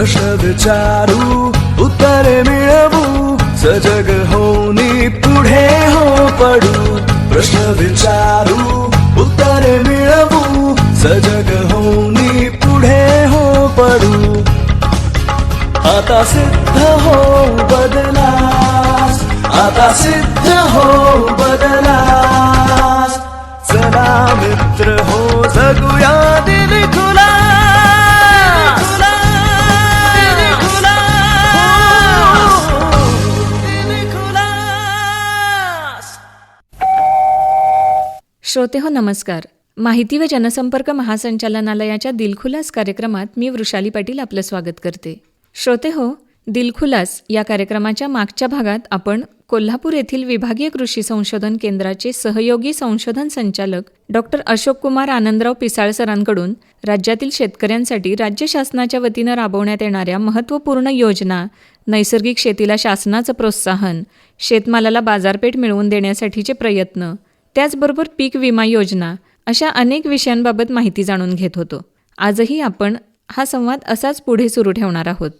प्रश्न विचारू उत्तरे मिळवू सजग होनी पुढे हो पडू. प्रश्न विचारू उत्तरे मिळवू सजग होनी पुढे हो पडू. आता सिद्ध हो बदलास आता सिद्ध हो बदलास. चला मित्र हो श्रोते हो नमस्कार. माहिती व जनसंपर्क महासंचालनालयाच्या दिलखुलास कार्यक्रमात मी वृषाली पाटील आपलं स्वागत करते. श्रोते हो दिलखुलास या कार्यक्रमाच्या मागच्या भागात आपण कोल्हापूर येथील विभागीय कृषी संशोधन केंद्राचे सहयोगी संशोधन संचालक डॉक्टर अशोक कुमार आनंदराव पिसाळ सरांकडून राज्यातील शेतकऱ्यांसाठी राज्य शासनाच्या वतीनं राबवण्यात येणाऱ्या महत्त्वपूर्ण योजना नैसर्गिक शेतीला शासनाचं प्रोत्साहन शेतमालाला बाजारपेठ मिळवून देण्यासाठीचे प्रयत्न त्याचबरोबर पीक विमा योजना अशा अनेक विषयांबाबत माहिती जाणून घेत होतो. आजही आपण हा संवाद असाच पुढे सुरू ठेवणार आहोत.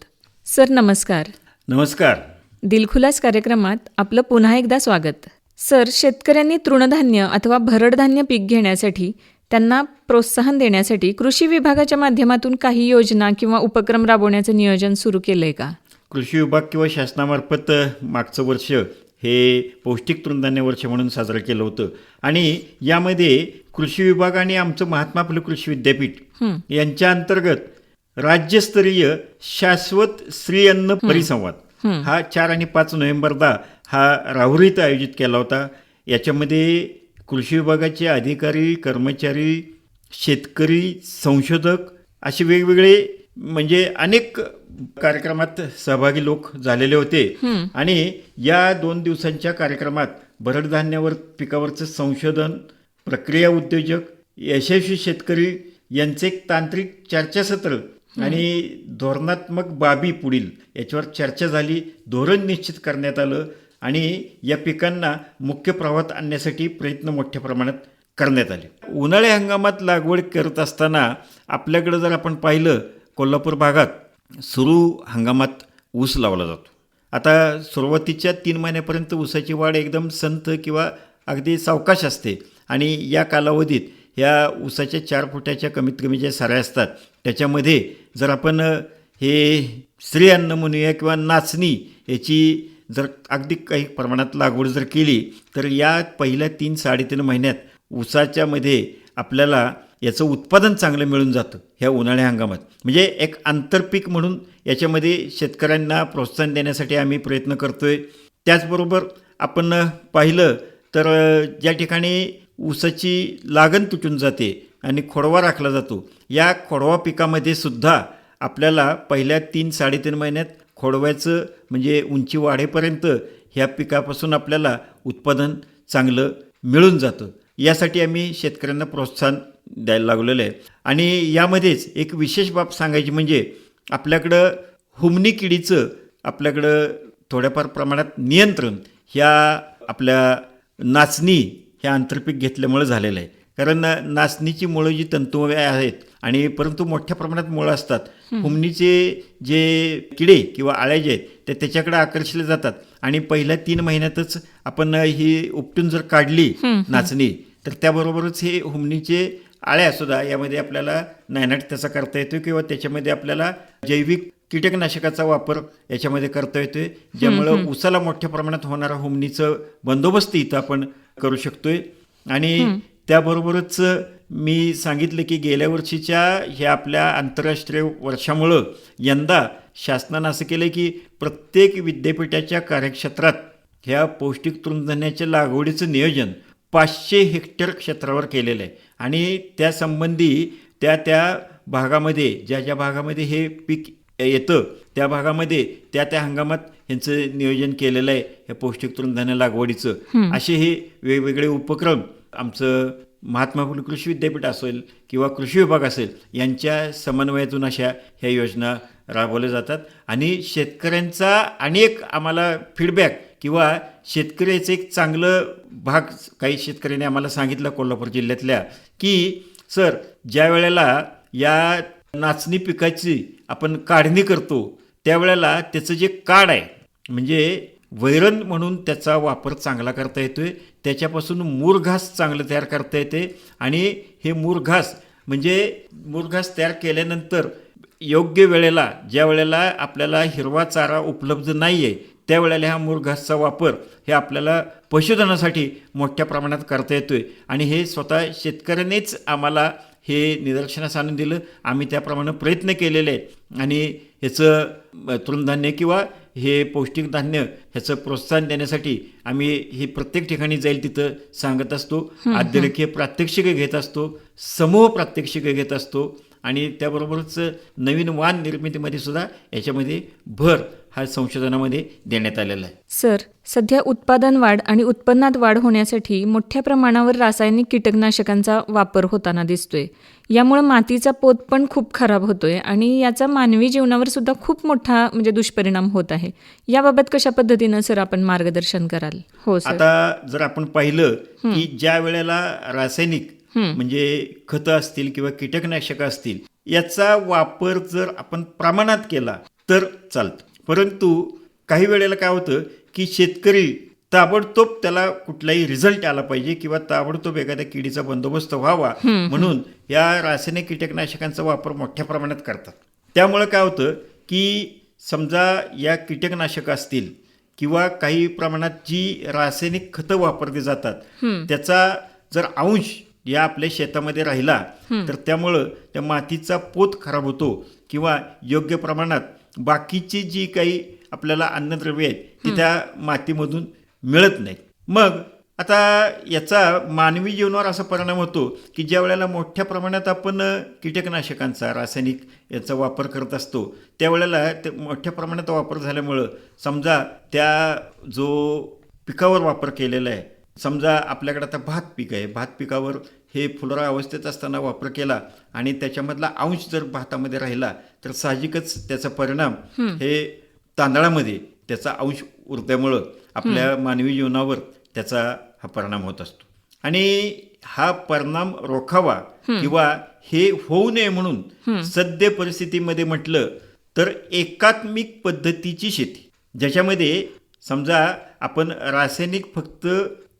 सर नमस्कार. नमस्कार. दिलखुलास कार्यक्रमात आपलं पुन्हा एकदा स्वागत. सर शेतकऱ्यांनी तृणधान्य अथवा भरडधान्य पीक घेण्यासाठी त्यांना प्रोत्साहन देण्यासाठी कृषी विभागाच्या माध्यमातून काही योजना किंवा उपक्रम राबवण्याचं नियोजन सुरू केलं आहे का? कृषी विभाग किंवा शासनामार्फत मागचं वर्ष हे पौष्टिक तृणधान्य वर्ष म्हणून साजरं केलं होतं. आणि यामध्ये कृषी विभाग आणि आमचं महात्मा फुले कृषी विद्यापीठ यांच्या अंतर्गत राज्यस्तरीय शाश्वत श्रीअन्न परिसंवाद हा. चार आणि पाच नोव्हेंबरला हा राहुरी इथं आयोजित केला होता. याच्यामध्ये कृषी विभागाचे अधिकारी कर्मचारी शेतकरी संशोधक असे वेगवेगळे म्हणजे अनेक कार्यक्रमात सहभागी लोक झालेले होते. आणि या दोन दिवसांच्या कार्यक्रमात भरडधान्यावर पिकावरचं संशोधन प्रक्रिया उद्योजक यशस्वी शेतकरी यांचे एक तांत्रिक चर्चासत्र आणि धोरणात्मक बाबी पुढील याच्यावर चर्चा झाली धोरण निश्चित करण्यात आलं आणि या पिकांना मुख्य प्रवाहात आणण्यासाठी प्रयत्न मोठ्या प्रमाणात करण्यात आले. उन्हाळी हंगामात लागवड करत असताना आपल्याकडं जर आपण पाहिलं कोल्हापूर भागात सुरू हंगामात ऊस लावला जातो. आता सुरुवातीच्या तीन महिन्यापर्यंत ऊसाची वाढ एकदम संत किंवा अगदी सावकाश असते आणि या कालावधीत ह्या ऊसाच्या चार फुटाच्या कमीत कमी ज्या साऱ्या असतात. त्याच्यामध्ये जर आपण हे हे अन्न म्हणूया किंवा नाचणी याची जर अगदी काही प्रमाणात लागवड जर केली तर या पहिल्या तीन साडेतीन महिन्यात ऊसाच्यामध्ये आपल्याला याचं उत्पादन चांगलं मिळून जातं ह्या उन्हाळ्या हंगामात. म्हणजे एक आंतरपीक म्हणून याच्यामध्ये शेतकऱ्यांना प्रोत्साहन देण्यासाठी आम्ही प्रयत्न करतो आहे त्याचबरोबर आपण पाहिलं तर ज्या ठिकाणी ऊसाची लागण तुटून जाते आणि खोडवा राखला जातो या खोडवा पिकामध्ये सुद्धा आपल्याला पहिल्या तीन साडेतीन महिन्यात खोडव्याचं म्हणजे उंची वाढेपर्यंत ह्या पिकापासून आपल्याला उत्पादन चांगलं मिळून जातं. यासाठी आम्ही शेतकऱ्यांना प्रोत्साहन द्यायला लागलेलं आहे. आणि यामध्येच एक विशेष बाब सांगायची म्हणजे आपल्याकडं हुमणी किडीचं आपल्याकडं थोड्याफार प्रमाणात नियंत्रण ह्या आपल्या नाचणी ह्या आंतरपीक घेतल्यामुळे झालेलं आहे. कारण नाचणीची मुळं जी तंतुमय आहेत आणि परंतु मोठ्या प्रमाणात मुळं असतात. हुमणीचे जे किडे किंवा आळ्या जे आहेत ते त्याच्याकडे आकर्षले जातात. आणि पहिल्या तीन महिन्यातच आपण ही उपटून जर काढली नाचणी तर त्याबरोबरच हे हुमणीचे आळ्या सुद्धा यामध्ये आपल्याला नायनाट त्याचा करता येतो किंवा त्याच्यामध्ये आपल्याला जैविक कीटकनाशकाचा वापर याच्यामध्ये करता येतोय ज्यामुळं उसाला मोठ्या प्रमाणात होणारा हुमणीचं बंदोबस्त इथं आपण करू शकतोय. आणि त्याबरोबरच मी सांगितलं की गेल्या वर्षीच्या ह्या आपल्या आंतरराष्ट्रीय वर्षामुळं यंदा शासनानं असं केलं की प्रत्येक विद्यापीठाच्या कार्यक्षेत्रात ह्या पौष्टिक तृणधान्याच्या लागवडीचं नियोजन पाचशे हेक्टर क्षेत्रावर केलेलं आहे. आणि त्यासंबंधी त्या त्या भागामध्ये ज्या ज्या भागामध्ये हे पीक येतं त्या भागामध्ये त्या त्या हंगामात ह्यांचं नियोजन केलेलं आहे या पौष्टिक तृणधान्य लागवडीचं. असे हे वेगवेगळे उपक्रम आमचं महात्मा फुले कृषी विद्यापीठ असेल किंवा कृषी विभाग असेल यांच्या समन्वयातून अशा ह्या योजना राबवल्या जातात. आणि शेतकऱ्यांचा अनेक आम्हाला फीडबॅक किंवा शेतकऱ्याचं एक चांगलं भाग काही शेतकऱ्याने आम्हाला सांगितलं कोल्हापूर जिल्ह्यातल्या की सर ज्या वेळेला या नाचणी पिकाची आपण काढणी करतो त्यावेळेला त्याचं जे काड आहे म्हणजे वैरण म्हणून त्याचा वापर चांगला करता येतो आहे त्याच्यापासून मूरघास चांगलं तयार करता येते आणि हे मूरघास म्हणजे मूरघास तयार केल्यानंतर योग्य वेळेला ज्या वेळेला आपल्याला हिरवा चारा उपलब्ध नाही आहे त्यावेळेला ह्या मुरघासचा वापर हे आपल्याला पशुधनासाठी मोठ्या प्रमाणात करता येतोय. आणि हे स्वतः शेतकऱ्यांनीच आम्हाला हे निदर्शनास आणून दिलं. आम्ही त्याप्रमाणे प्रयत्न केलेले आहेत. आणि ह्याचं तृणधान्य किंवा हे पौष्टिक धान्य ह्याचं प्रोत्साहन देण्यासाठी आम्ही हे प्रत्येक ठिकाणी जाईल तिथं सांगत असतो. आद्यरेखीय प्रात्यक्षिकं घेत असतो. समूह प्रात्यक्षिकं घेत असतो. आणि त्याबरोबरच नवीन वाण निर्मितीमध्ये सुद्धा याच्यामध्ये भर हा संशोधनामध्ये देण्यात आलेला आहे. सर सध्या उत्पादन वाढ आणि उत्पन्नात वाढ होण्यासाठी मोठ्या प्रमाणावर रासायनिक कीटकनाशकांचा वापर होताना दिसतोय. यामुळे मातीचा पोत पण खूप खराब होतोय आणि याचा मानवी जीवनावर सुद्धा खूप मोठा म्हणजे दुष्परिणाम होत आहे. याबाबत कशा पद्धतीनं सर आपण मार्गदर्शन कराल? हो सर. आता जर आपण पाहिलं की ज्या वेळेला रासायनिक म्हणजे खतं असतील किंवा कीटकनाशकं असतील याचा वापर जर आपण प्रमाणात केला तर चालतं. परंतु काही वेळेला काय होतं की शेतकरी ताबडतोब त्याला कुठलाही रिझल्ट आला पाहिजे किंवा ताबडतोब एखाद्या किडीचा बंदोबस्त व्हावा म्हणून या रासायनिक कीटकनाशकांचा वापर मोठ्या प्रमाणात करतात. त्यामुळे काय होतं की समजा या कीटकनाशक असतील किंवा काही प्रमाणात जी रासायनिक खतं वापरली जातात त्याचा जर अंश या आपल्या शेतामध्ये राहिला तर त्यामुळं त्या मातीचा पोत खराब होतो किंवा योग्य प्रमाणात बाकीची जी काही आपल्याला अन्नद्रव्य आहेत ती त्या मातीमधून मिळत नाहीत. मग आता याचा मानवी जीवनावर असा परिणाम होतो की ज्या वेळेला मोठ्या प्रमाणात आपण कीटकनाशकांचा रासायनिक याचा वापर करत असतो त्यावेळेला ते मोठ्या प्रमाणात वापर झाल्यामुळं समजा त्या जो पिकावर वापर केलेला आहे समजा आपल्याकडे आता भात पीक आहे भात पिकावर हे फुलरा अवस्थेत असताना वापर केला आणि त्याच्यामधला अंश जर भातामध्ये राहिला तर साहजिकच त्याचा परिणाम हे तांदळामध्ये त्याचा अंश उरत्यामुळं आपल्या मानवी जीवनावर त्याचा हा परिणाम होत असतो. आणि हा परिणाम रोखावा किंवा हे होऊ नये म्हणून सद्य परिस्थितीमध्ये म्हटलं तर एकात्मिक पद्धतीची शेती ज्याच्यामध्ये समजा आपण रासायनिक फक्त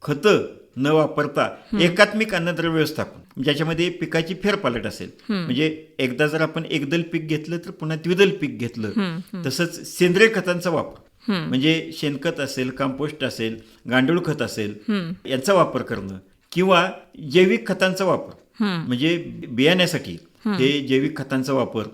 खतं न वापरता एकात्मिक अन्नद्रव्य व्यवस्थापन ज्याच्यामध्ये पिकाची फेरपालट असेल. म्हणजे एकदा जर आपण एकदल पीक घेतलं तर पुन्हा द्विदल पीक घेतलं. तसंच सेंद्रिय खतांचा वापर. म्हणजे शेणखत असेल कंपोस्ट असेल गांडूळ खत असेल यांचा वापर करणं किंवा जैविक खतांचा वापर. म्हणजे बियाण्यासाठी हे जैविक खतांचा वापर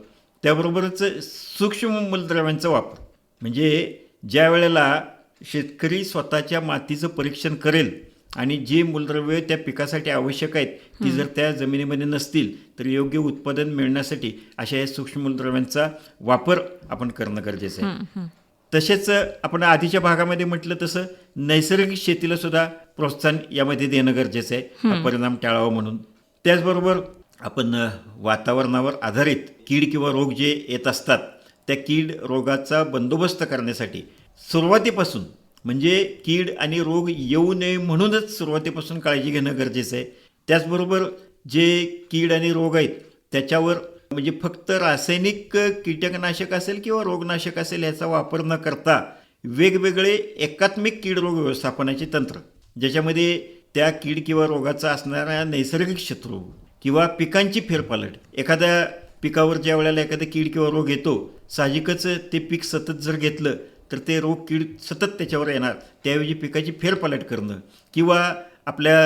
त्याबरोबरच सूक्ष्म मूलद्रव्यांचा वापर. म्हणजे ज्या वेळेला शेतकरी स्वतःच्या मातीचं परीक्षण करेल आणि जे मूलद्रव्य त्या पिकासाठी आवश्यक आहेत ती जर त्या जमिनीमध्ये नसतील तर योग्य उत्पादन मिळण्यासाठी अशा या सूक्ष्म मूलद्रव्यांचा वापर आपण करणं गरजेचं आहे. तसेच आपण आधीच्या भागामध्ये म्हटलं तसं नैसर्गिक शेतीला सुद्धा प्रोत्साहन यामध्ये देणं गरजेचं आहे. परिणाम टाळावा म्हणून. त्याचबरोबर आपण वातावरणावर आधारित कीड किंवा रोग जे येत असतात त्या कीड रोगाचा बंदोबस्त करण्यासाठी सुरुवातीपासून म्हणजे कीड आणि रोग येऊ नये म्हणूनच सुरुवातीपासून काळजी घेणं गरजेचं आहे. त्याचबरोबर जे कीड आणि रोग आहेत त्याच्यावर म्हणजे फक्त रासायनिक कीटकनाशक असेल किंवा रोगनाशक असेल याचा वापर न करता वेगवेगळे एकात्मिक कीड रोग व्यवस्थापनाचे तंत्र ज्याच्यामध्ये त्या कीड किंवा रोगाचा असणारा नैसर्गिक शत्रू किंवा पिकांची फेरपालट एखाद्या पिकावर ज्या वेळेला एखादा कीड किंवा रोग येतो साहजिकच ते पीक सतत जर घेतलं तर ते रोग कीड सतत त्याच्यावर येणार. त्याऐवजी पिकाची फेरपालट करणं. किंवा आपल्या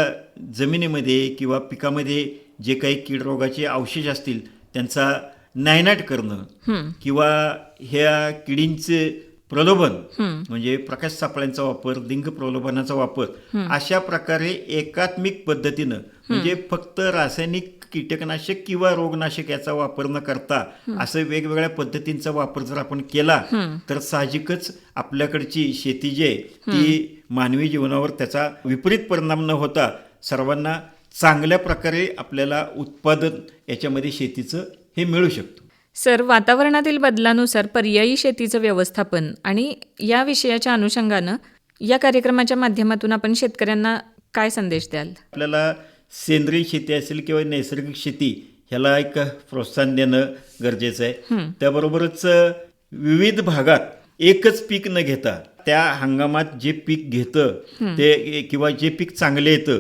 जमिनीमध्ये किंवा पिकामध्ये जे काही कीड रोगाचे अवशेष असतील त्यांचा नायनाट करणं. किंवा ह्या किडींचे प्रलोभन म्हणजे प्रकाश सापळ्यांचा वापर लिंग प्रलोभनाचा वापर अशा प्रकारे एकात्मिक पद्धतीनं म्हणजे फक्त रासायनिक कीटकनाशक किंवा रोगनाशक याचा वापर न करता असं वेगवेगळ्या पद्धतींचा वापर जर आपण केला तर साहजिकच आपल्याकडची शेती जी आहे ती मानवी जीवनावर त्याचा विपरीत परिणाम न होता सर्वांना चांगल्या प्रकारे आपल्याला उत्पादन याच्यामध्ये शेतीचं हे मिळू शकतं. सर वातावरणातील बदलानुसार पर्यायी शेतीचं व्यवस्थापन आणि या विषयाच्या अनुषंगानं या कार्यक्रमाच्या माध्यमातून आपण शेतकऱ्यांना काय संदेश द्याल? आपल्याला सेंद्रिय शेती असेल किंवा नैसर्गिक शेती ह्याला एक प्रोत्साहन देणं गरजेचं आहे. त्याबरोबरच विविध भागात एकच पीक न घेता त्या हंगामात जे पीक घेतं ते किंवा जे पीक चांगले येतं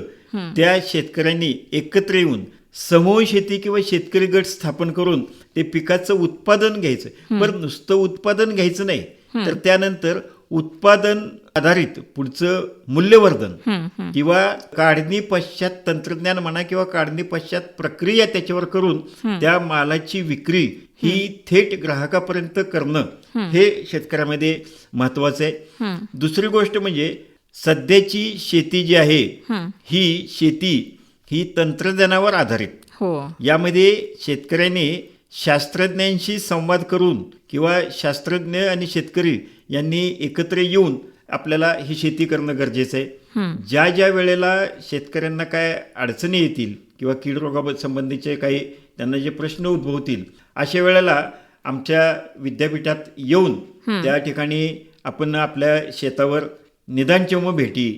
त्या शेतकऱ्यांनी एकत्र येऊन समूह शेती किंवा शेतकरी गट स्थापन करून ते पिकाचं उत्पादन घ्यायचं. बरं नुसतं उत्पादन घ्यायचं नाही. तर त्यानंतर उत्पादन आधारित पुढचं मूल्यवर्धन किंवा काढणी पश्चात तंत्रज्ञान म्हणा किंवा काढणी पश्चात प्रक्रिया त्याच्यावर करून त्या मालाची विक्री ही थेट ग्राहकापर्यंत करणं हे शेतकऱ्यामध्ये महत्वाचं आहे. दुसरी गोष्ट म्हणजे सध्याची शेती जी आहे ही शेती ही तंत्रज्ञानावर आधारित. हो. यामध्ये शेतकऱ्यांनी शास्त्रज्ञांशी संवाद करून किंवा शास्त्रज्ञ आणि शेतकरी यांनी एकत्र येऊन आपल्याला ही शेती करणं गरजेचं आहे. ज्या ज्या वेळेला शेतकऱ्यांना काय अडचणी येतील किंवा कीड रोगासंबंधीचे काही त्यांना जे प्रश्न उद्भवतील अशा वेळेला आमच्या विद्यापीठात येऊन त्या ठिकाणी आपण आपल्या शेतावर निदानचम भेटी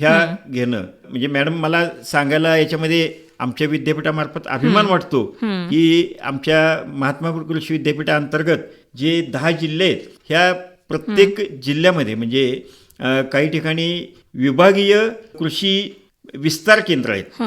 ह्या घेणं. म्हणजे मॅडम मला सांगायला याच्यामध्ये आमच्या विद्यापीठामार्फत अभिमान वाटतो की आमच्या महात्मा कृषी विद्यापीठाअंतर्गत जे दहा जिल्हे आहेत ह्या प्रत्येक जिल्ह्यामध्ये म्हणजे काही ठिकाणी विभागीय कृषी विस्तार केंद्र आहेत.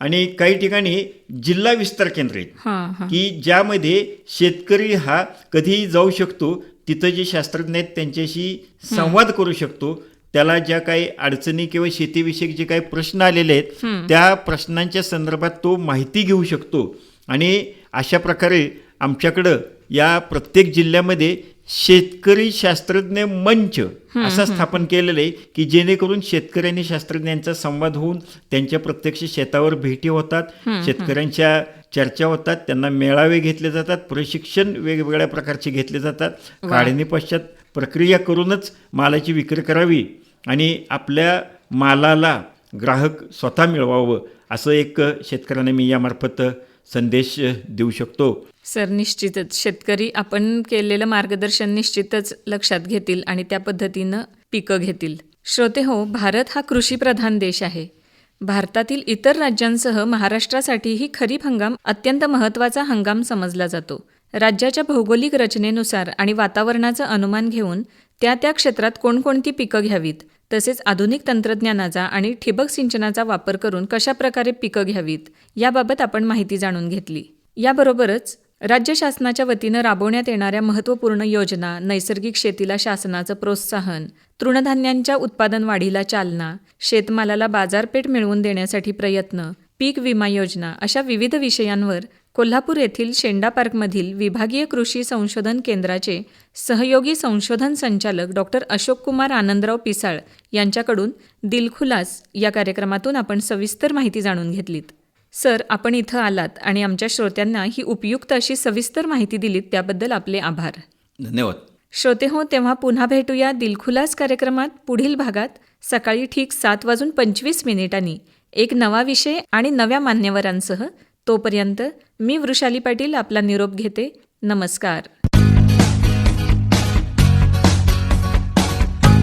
आणि काही ठिकाणी जिल्हा विस्तार केंद्र आहेत. की ज्यामध्ये शेतकरी हा कधीही जाऊ शकतो तिथं जे शास्त्रज्ञ आहेत त्यांच्याशी संवाद करू शकतो. त्याला ज्या काही अडचणी किंवा शेतीविषयक जे काही प्रश्न आलेले आहेत त्या प्रश्नांच्या संदर्भात तो माहिती घेऊ शकतो. आणि अशा प्रकारे आमच्याकडं या प्रत्येक जिल्ह्यामध्ये शेतकरी शास्त्रज्ञ मंच असा स्थापन केलेलं आहे की जेणेकरून शेतकऱ्यांनी शास्त्रज्ञांचा संवाद होऊन त्यांच्या प्रत्यक्ष शेतावर भेटी होतात शेतकऱ्यांच्या चर्चा होतात त्यांना मेळावे घेतले जातात प्रशिक्षण वेगवेगळ्या प्रकारचे घेतले जातात. काढणी पश्चात प्रक्रिया करूनच मालाची विक्री करावी आणि आपल्या मालाला ग्राहक स्वतः मिळवावं असं एक शेतकऱ्यांना मी यामार्फत संदेश देऊ शकतो. सर निश्चितच. शेतकरी आपण केलेलं मार्गदर्शन निश्चितच लक्षात घेतील आणि त्या पद्धतीनं पिकं घेतील. श्रोते हो भारत हा कृषीप्रधान देश आहे. भारतातील इतर राज्यांसह महाराष्ट्रासाठीही खरीप हंगाम अत्यंत महत्त्वाचा हंगाम समजला जातो. राज्याच्या भौगोलिक रचनेनुसार आणि वातावरणाचं अनुमान घेऊन त्या त्या क्षेत्रात कोणकोणती पिकं घ्यावीत? तसेच आधुनिक तंत्रज्ञानाचा आणि ठिबक सिंचनाचा वापर करून कशाप्रकारे पिकं घ्यावीत याबाबत आपण माहिती जाणून घेतली. याबरोबरच राज्य शासनाच्या वतीनं राबवण्यात येणाऱ्या महत्त्वपूर्ण योजना नैसर्गिक शेतीला शासनाचं प्रोत्साहन तृणधान्यांच्या उत्पादन वाढीला चालना शेतमालाला बाजारपेठ मिळवून देण्यासाठी प्रयत्न पीक विमा योजना अशा विविध विषयांवर कोल्हापूर येथील शेंडा पार्कमधील विभागीय कृषी संशोधन केंद्राचे सहयोगी संशोधन संचालक डॉक्टर अशोक कुमार आनंदराव पिसाळ यांच्याकडून दिलखुलास या कार्यक्रमातून आपण सविस्तर माहिती जाणून घेतलीत. सर आपण इथं आलात आणि आमच्या श्रोत्यांना ही उपयुक्त अशी सविस्तर माहिती दिलीत त्याबद्दल आपले आभार. धन्यवाद. श्रोते हो तेव्हा पुन्हा भेटूया दिलखुलास कार्यक्रमात पुढील भागात सकाळी ठीक सात वाजून पंचवीस मिनिटांनी. एक नवा विषय आणि नव्या मान्यवरांसह तोपर्यंत मी वृषाली पाटील आपला निरोप घेते. नमस्कार.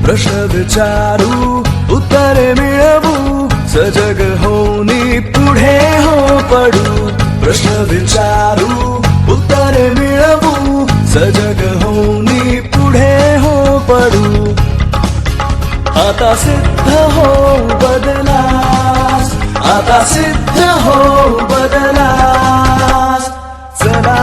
प्रश्न विचारू उत्तरे मिळवू सजग होऊनी पुढे हो पडू. प्रश्न विचारू उत्तरे मिळवू सजग होऊनी पुढे हो पडू. आता सिद्ध हो बदल आता सिद्ध हो बदला. चला